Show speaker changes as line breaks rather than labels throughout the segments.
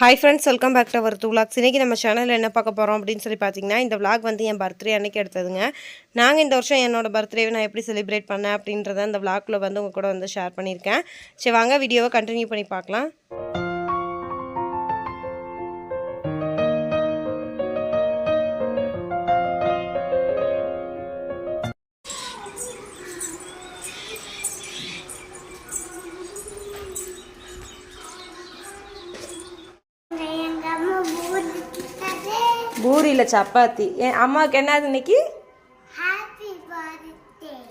Hi friends welcome back to our two logs இன்றைக்கி நம்ம சேனலில் என்ன பார்க்க போகிறோம் அப்படின்னு சொல்லி பார்த்தீங்கன்னா இந்த விளாக் வந்து என் பர்த்டே அன்னைக்கு எடுத்ததுங்க. நாங்கள் இந்த வருஷம் என்னோடய பர்த்டேவை நான் எப்படி செலிப்ரேட் பண்ணேன் அப்படின்றத இந்த விளாக்கில் வந்து உங்கள் கூட வந்து ஷேர் பண்ணியிருக்கேன். சரி வாங்க வீடியோவை கண்டினியூ பண்ணி பார்க்கலாம். பூரியில் சப்பாத்தி. என் அம்மாவுக்கு என்னது இன்னைக்கு?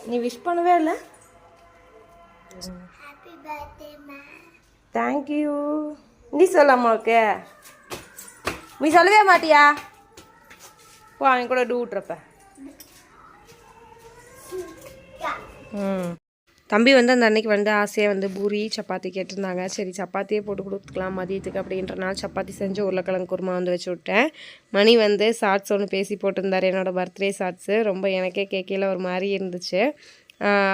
நீ விஷ் பண்ணவே இல்லை? தேங்க்யூ நீ சொல்ல அம்மாவுக்கு. நீ சொல்லவே மாட்டியா? போ அவன் கூட டூ விட்றப்ப ம். தம்பி வந்து அந்த அன்னைக்கு வந்து ஆசையாக வந்து பூரி சப்பாத்தி கேட்டிருந்தாங்க. சரி சப்பாத்தியே போட்டு கொடுத்துக்கலாம் மதியத்துக்கு அப்படின்றனால சப்பாத்தி செஞ்சு உருளைக்கிழங்கு குருமா வந்து வச்சு விட்டேன். மணி வந்து ஷார்ட்ஸ் ஒன்று பேசி போட்டிருந்தார் என்னோட பர்த்டே ஷார்ட்ஸு ரொம்ப எனக்கே கேட்கல ஒரு மாதிரி இருந்துச்சு.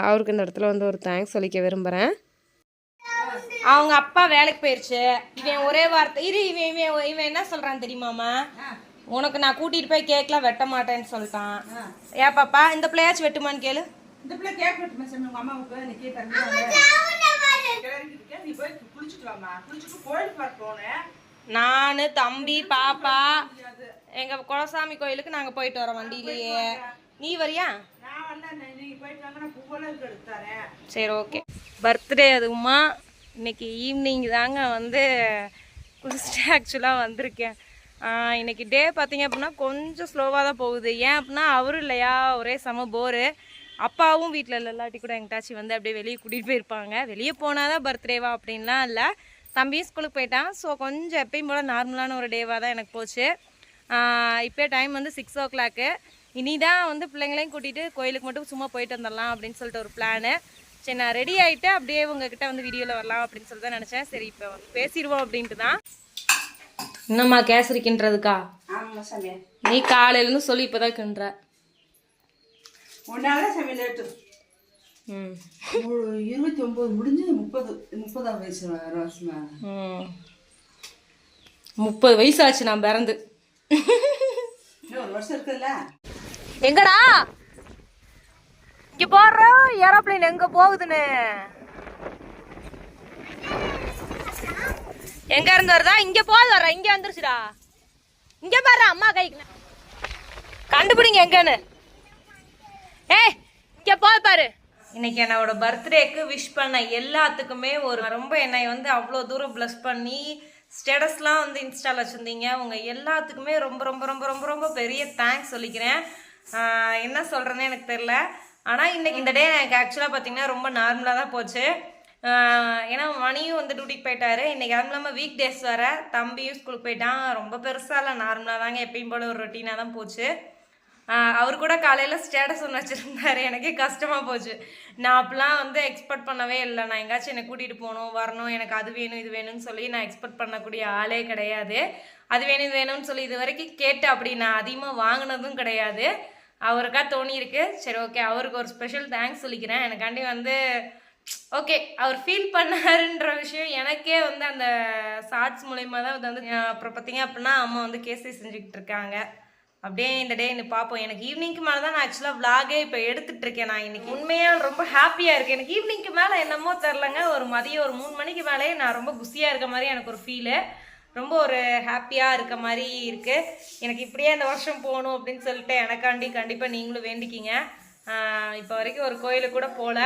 அவருக்கு இந்த இடத்துல வந்து ஒரு தேங்க்ஸ் சொல்லிக்க விரும்புகிறேன் அவங்க அப்பா வேலைக்கு போயிருச்சு. இவன் ஒரே வார்த்தை இரு இவன் இவன் இவன் என்ன சொல்கிறான் தெரியுமாமா உனக்கு நான் கூட்டிகிட்டு போய் கேக்கெலாம் வெட்ட மாட்டேன்னு சொல்லிட்டான். ஏன் பாப்பா இந்த பிள்ளையாச்சும் வெட்டுமான்னு கேளு.
இந்த பிள்ளை கேக் வெட்டுமா சாமி உங்க அம்மாவுக்கு நீ கேட்டாங்க நீ போய் குளிச்சுட்டு வாமா குளிச்சுட்டு கோயிலுக்கு வர போனேன்
நானு தம்பி பாப்பா எங்க குலசாமி கோயிலுக்கு நாங்க போயிட்டு வரோம் வண்டியிலேயே. நீ வரியா?
நான் வரல நீங்க போயிட்டு வாங்க நான் பூவெல்லாம் இருக்கு எடுத்து தரேன்.
சரி ஓகே. பர்த்டே அதுவுமா இன்னைக்கு ஈவினிங் தாங்க வந்து குளிச்சுட்டு ஆக்சுவலாக வந்திருக்கேன். இன்னைக்கு டே பார்த்தீங்க அப்படின்னா கொஞ்சம் ஸ்லோவாக தான் போகுது. ஏன் அப்படின்னா அவரும் இல்லையா? ஒரே செம போரு அப்பாவும் வீட்டில் இல்லை இல்லாட்டி கூட எங்கிட்டாச்சும் வந்து அப்படியே வெளியே கூட்டிகிட்டு போயிருப்பாங்க. வெளியே போனால் தான் பர்த்டேவா அப்படின்லாம் இல்லை. தம்பியும் ஸ்கூலுக்கு போயிட்டான். ஸோ கொஞ்சம் எப்பயும் போல் நார்மலான ஒரு டேவாக தான் எனக்கு போச்சு. இப்போ டைம் வந்து சிக்ஸ் ஓ கிளாக்கு இனி தான் வந்து பிள்ளைங்களையும் கூட்டிகிட்டு கோயிலுக்கு மட்டும் சும்மா போயிட்டு வந்துடலாம் அப்படின்னு சொல்லிட்டு ஒரு பிளானு சரி நான் ரெடி ஆகிட்டு அப்படியே உங்ககிட்ட வந்து வீடியோவில் வரலாம் அப்படின்னு சொல்லி தான் நினச்சேன். சரி இப்போ வந்து பேசிடுவோம் அப்படின்ட்டு தான். என்னம்மா கேசரி கிண்டுறதுக்கா? நீ காலையிலேருந்து சொல்லி இப்போ தான் கிண்டுற.
லேட்டு
ம்.
இருபத்தி ஒன்பது முடிஞ்சு முப்பது முப்பதாம் வயசு
முப்பது வயசாச்சு நான் பிறந்து.
இன்னும் ஒரு வருஷம் இருக்குல்ல?
எங்கடா? இங்க போடுறோம் ஏரோப்ளேன் எங்க போகுதுன்னு. எங்க இருந்து வருதா? இங்க போது வர இங்க வந்துருச்சுடா. இங்க பாரு அம்மா கைக்கு. கண்டுபிடிங்க எங்கன்னு. ஏய் இங்க போய் பாரு. இன்னைக்கு என்னோட பர்த்டேக்கு விஷ் பண்ண எல்லாத்துக்குமே ஒரு ரொம்ப என்னை வந்து அவ்வளோ தூரம் ப்ளஸ் பண்ணி ஸ்டேட்டஸ்லாம் வந்து இன்ஸ்டால வச்சுருந்தீங்க. உங்கள் எல்லாத்துக்குமே ரொம்ப ரொம்ப ரொம்ப ரொம்ப ரொம்ப பெரிய தேங்க்ஸ் சொல்லிக்கிறேன். என்ன சொல்கிறேன்னு எனக்கு தெரில ஆனால் இன்றைக்கி இந்த டே எனக்கு ஆக்சுவலாக பார்த்தீங்கன்னா ரொம்ப நார்மலாக தான் போச்சு. ஏன்னா மணியும் வந்து டியூட்டிக்கு போயிட்டாரு. இன்றைக்கி அதுவும் இல்லாமல் வீக் டேஸ் வேறு. தம்பியும் ஸ்கூலுக்கு போயிட்டான். ரொம்ப பெருசாக இல்லை நார்மலாக தாங்க எப்பயும் போல ஒரு ரொட்டீனாக தான் போச்சு. அவர் கூட காலையில் ஸ்டேட்டஸ் ஒன்று வச்சுருந்தாரு. எனக்கே கஷ்டமாக போச்சு. நான் அப்போலாம் வந்து எக்ஸ்பெக்ட் பண்ணவே இல்லை. நான் எங்கேயாச்சும் என்னை கூட்டிகிட்டு போகணும் வரணும். எனக்கு அது வேணும் இது வேணும்னு சொல்லி நான் எக்ஸ்பெக்ட் பண்ணக்கூடிய ஆளே கிடையாது. அது வேணும் இது வேணும்னு சொல்லி இது வரைக்கும் கேட்டு அப்படி நான் அதிகமாக வாங்கினதும் கிடையாது. அவருக்கா தோணியிருக்கு. சரி ஓகே அவருக்கு ஒரு ஸ்பெஷல் தேங்க்ஸ் சொல்லிக்கிறேன். எனக்காண்டி வந்து ஓகே அவர் ஃபீல் பண்ணாருன்ற விஷயம் எனக்கே வந்து அந்த ஷார்ட்ஸ் மூலயமா தான் வந்து அப்புறம் பார்த்தீங்க அப்படின்னா அம்மா வந்து கேசி செஞ்சுக்கிட்டு இருக்காங்க. அப்படியே இந்த டே இன்னும் பார்ப்போம் எனக்கு ஈவினிங்க்கு மேலே தான் நான் ஆக்சுவலாக vlog-ஏ இப்போ எடுத்துகிட்டு இருக்கேன் நான். இன்னைக்கு உண்மையாக ரொம்ப ஹாப்பியாக இருக்கேன் எனக்கு ஈவினிங்க்கு மேலே என்னமோ தெரிலங்க ஒரு மதியம் ஒரு மூணு மணிக்கு மேலேயே நான் ரொம்ப குசியாக இருக்க மாதிரி எனக்கு ஒரு ஃபீலு ரொம்ப ஒரு ஹாப்பியாக இருக்க மாதிரி இருக்குது எனக்கு இப்படியே இந்த வருஷம் போகணும் அப்படின்னு சொல்லிட்டு எனக்காண்டி கண்டிப்பாக நீங்களும் வேண்டிக்கிங்க. இப்போ வரைக்கும் ஒரு கோயிலுக்கு கூட போகல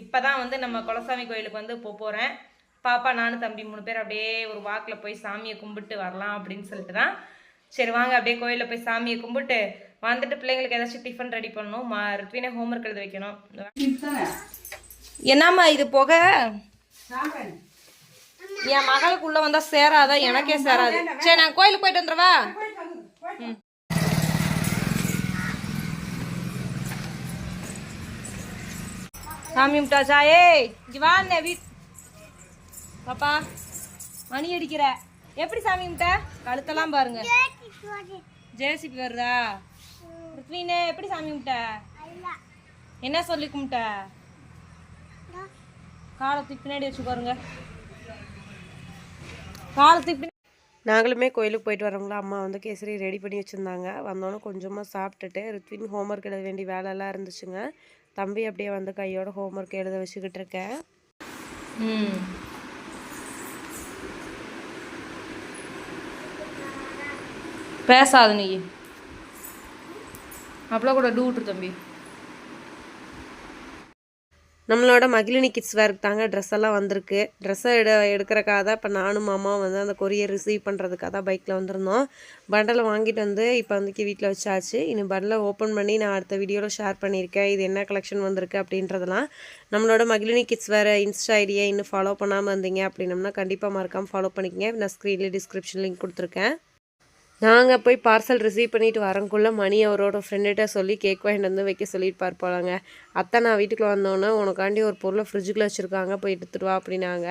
இப்போ தான் வந்து நம்ம குலசாமி கோயிலுக்கு வந்து போக போகிறேன் பாப்பா நானும் தம்பி மூணு பேர் அப்படியே ஒரு வாக்கில் போய் சாமியை கும்பிட்டு வரலாம் அப்படின்னு சொல்லிட்டு தான் சரி வாங்க அப்படியே கோயிலில் போய் சாமியை கும்பிட்டு வந்துட்டு பிள்ளைங்களுக்கு ஏதாச்சும் டிஃபன் ரெடி பண்ணணும். மா ஹோம் ஒர்க் எழுத வைக்கணும். என்னம்மா இது போக? என் மகளுக்கு உள்ள வந்தா சேராதா? எனக்கே சேராது. சரி நான் கோயிலுக்கு போயிட்டு வந்துடுவா? சாமி கும்பிட்டாச்சா? ஏய் இங்க வாண்ணே வீட் பாப்பா மணி அடிக்கிற. எப்படி சாமி கும்பிட்ட கழுத்தெல்லாம் பாருங்க. ஜேசிபி வருதா? ருத்வீனே எப்படி சாமி கும்பிட்ட என்ன சொல்லி கும்பிட்ட? காலத்துக்கு பின்னாடி வச்சு பாருங்க. காலத்துக்கு பின்னாடி
நாங்களுமே கோயிலுக்கு போயிட்டு வரவங்கள அம்மா வந்து கேசரி ரெடி பண்ணி வச்சுருந்தாங்க. வந்தோன்னே கொஞ்சமாக சாப்பிட்டுட்டு ரித்வின் ஹோம்ஒர்க் எழுத வேண்டிய வேலைலாம் இருந்துச்சுங்க. தம்பி அப்படியே வந்து கையோட ஹோம்ஒர்க் எழுத வச்சுக்கிட்டு இருக்கேன்.
ம். பேசாத நீ. அப்பெல்லாம் கூட டூட்டு தம்பி.
நம்மளோட மகிழினி கிட்ஸ் வேர்க்கு தாங்க ட்ரெஸ் எல்லாம் வந்திருக்கு. ட்ரெஸ்ஸை எடு எடுக்கிறக்காக தான். இப்போ நானும் மாமாவும் வந்து அந்த கொரியர் ரிசீவ் பண்ணுறதுக்காக தான் பைக்கில் வந்திருந்தோம். பண்டலை வாங்கிட்டு வந்து இப்போ வந்து வீட்டில் வச்சாச்சு. இனி பண்டலை ஓப்பன் பண்ணி நான் அடுத்த வீடியோவில் ஷேர் பண்ணியிருக்கேன். இது என்ன கலெக்ஷன் வந்திருக்கு அப்படின்றதெல்லாம். நம்மளோட மகிழினி கிட்ஸ் வேறு இன்ஸ்டா ஐடியை இன்னும் ஃபாலோ பண்ணாமல் இருந்தீங்க அப்படின்னம்னா கண்டிப்பாக மறக்காமல் ஃபாலோ பண்ணிக்கங்க. நான் ஸ்க்ரீனில் டிஸ்கிரிப்ஷன் லிங்க் கொடுத்துருக்கேன். நாங்கள் போய் பார்சல் ரிசீவ் பண்ணிட்டு வரக்குள்ளே மணி அவரோட ஃப்ரெண்டுகிட்ட சொல்லி கேக் வாங்கிட்டு வந்து வைக்க சொல்லியிருப்பார் போலாங்க அத்தை நான் வீட்டுக்குள்ளே வந்தோன்னே உனக்காண்டி ஒரு பொருளை ஃப்ரிட்ஜுக்குள்ளே வச்சுருக்காங்க போய் எடுத்துட்டு வா அப்படின்னாங்க.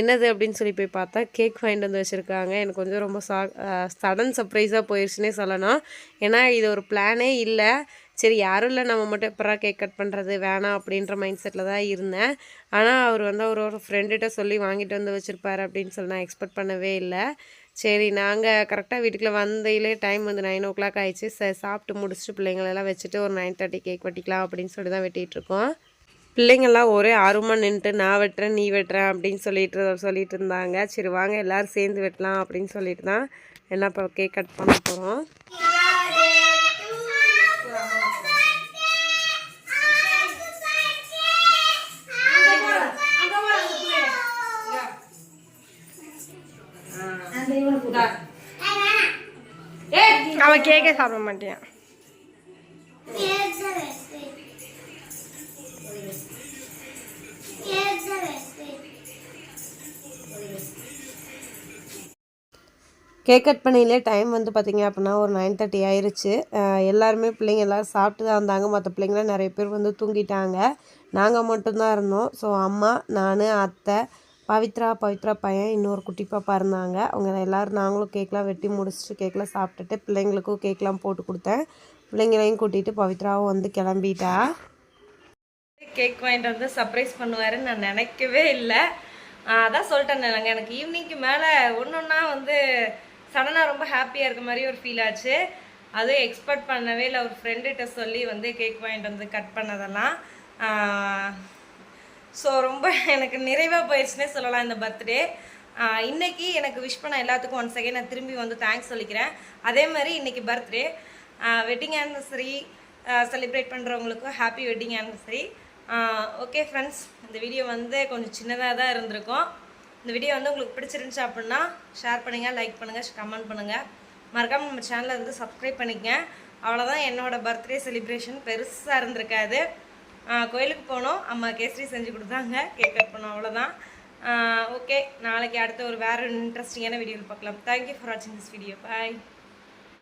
என்னது அப்படின்னு சொல்லி போய் பார்த்தா கேக் வாங்கிட்டு வந்து வச்சுருக்காங்க. எனக்கு கொஞ்சம் ரொம்ப சா சடன் சர்ப்ரைஸாக போயிடுச்சுன்னே சொல்லலாம். ஏன்னா இது ஒரு பிளானே இல்லை. சரி யாரும் இல்லை. நம்ம மட்டும் எப்பரா கேக் கட் பண்ணுறது வேணாம் அப்படின்ற மைண்ட் செட்டில் தான் இருந்தேன். ஆனால் அவர் வந்து அவரோட ஃப்ரெண்டுகிட்ட சொல்லி வாங்கிட்டு வந்து வச்சுருப்பார் அப்படின்னு சொல்லி நான் எக்ஸ்பெக்ட் பண்ணவே இல்லை. சரி நாங்கள் கரெக்டாக வீட்டுக்குள்ள வந்தையிலே டைம் வந்து நைன் ஓ கிளாக் ஆயிடுச்சு. ச சாப்பிட்டு முடிச்சுட்டு பிள்ளைங்களெல்லாம் வச்சுட்டு ஒரு நைன் தேர்ட்டி கேக் வெட்டிக்கலாம் அப்படின்னு சொல்லி தான் வெட்டிகிட்டு இருக்கோம். பிள்ளைங்கள்லாம் ஒரே ஆர்வமாக நின்றுட்டு நான் வெட்டுறேன் நீ வெட்டுறேன் அப்படின்னு சொல்லிட்டு சொல்லிட்டு இருந்தாங்க. சரி வாங்க எல்லோரும் சேர்ந்து வெட்டலாம் அப்படின்னு சொல்லிட்டு தான் என்ன இப்போ கேக் கட் பண்ண போகிறோம்
அவன் கேக்கே சாப்பிட மாட்டேன்
கேக் கட் பண்ணியிலே டைம் வந்து பார்த்திங்க அப்படின்னா ஒரு நைன் தேர்ட்டி ஆயிடுச்சு எல்லாருமே பிள்ளைங்க எல்லோரும் சாப்பிட்டு தான் இருந்தாங்க மற்ற பிள்ளைங்களாம் நிறைய பேர் வந்து தூங்கிட்டாங்க. நாங்கள் மட்டும்தான் இருந்தோம். ஸோ அம்மா நான் அத்தை பவித்ரா பவித்ரா பையன் இன்னொரு குட்டி பாப்பா இருந்தாங்க. அவங்க எல்லோரும் நாங்களும் கேக்லாம் வெட்டி முடிச்சுட்டு கேக்லாம் சாப்பிட்டுட்டு பிள்ளைங்களுக்கும் கேக்லாம் போட்டு கொடுத்தேன். பிள்ளைங்களையும் கூட்டிகிட்டு பவித்ராவும் வந்து கிளம்பிட்டா.
கேக் வாங்கிட்டு வந்து சர்ப்ரைஸ் பண்ணுவாருன்னு நான் நினைக்கவே இல்லை. அதான் சொல்லிட்டேன் எனக்கு ஈவினிங்க்கு மேலே ஒன்று ஒன்றா வந்து சடனாக ரொம்ப ஹாப்பியாக இருக்க மாதிரி ஒரு ஃபீல் ஆச்சு. அதுவும் எக்ஸ்பெக்ட் பண்ணவே இல்லை. ஒரு ஃப்ரெண்டுகிட்ட சொல்லி வந்து கேக் வாங்கிட்டு வந்து கட் பண்ணதெல்லாம். ஸோ ரொம்ப எனக்கு நிறைவாக போயிடுச்சுன்னே சொல்லலாம் இந்த பர்த்டே இன்றைக்கி எனக்கு விஷ் பண்ண எல்லாத்துக்கும் ஒன் செகண்ட் நான் திரும்பி வந்து தேங்க்ஸ் சொல்லிக்கிறேன். அதே மாதிரி இன்றைக்கி birthday wedding anniversary celebrate பண்ணுறவங்களுக்கும் happy wedding anniversary okay friends இந்த வீடியோ வந்து கொஞ்சம் சின்னதாக தான் இருந்திருக்கும். இந்த வீடியோ வந்து உங்களுக்கு பிடிச்சிருந்துச்சு அப்படின்னா ஷேர் பண்ணுங்கள் லைக் பண்ணுங்கள் கமெண்ட் பண்ணுங்கள் மறக்காமல் நம்ம சேனலை வந்து சப்ஸ்கிரைப் பண்ணிக்கங்க. அவ்வளோதான் என்னோடய பர்த்டே செலிப்ரேஷன் பெருசாக இருந்திருக்காது. கோயிலுக்கு போனோம். அம்மா கேசரி செஞ்சு கொடுத்தாங்க. கேக் கட் பண்ணோம் அவ்வளோதான் ஓகே நாளைக்கு அடுத்த ஒரு வேறு இன்ட்ரெஸ்டிங்கான வீடியோவில் பார்க்கலாம். தேங்க்யூ ஃபார் வாட்சிங் திஸ் வீடியோ பாய்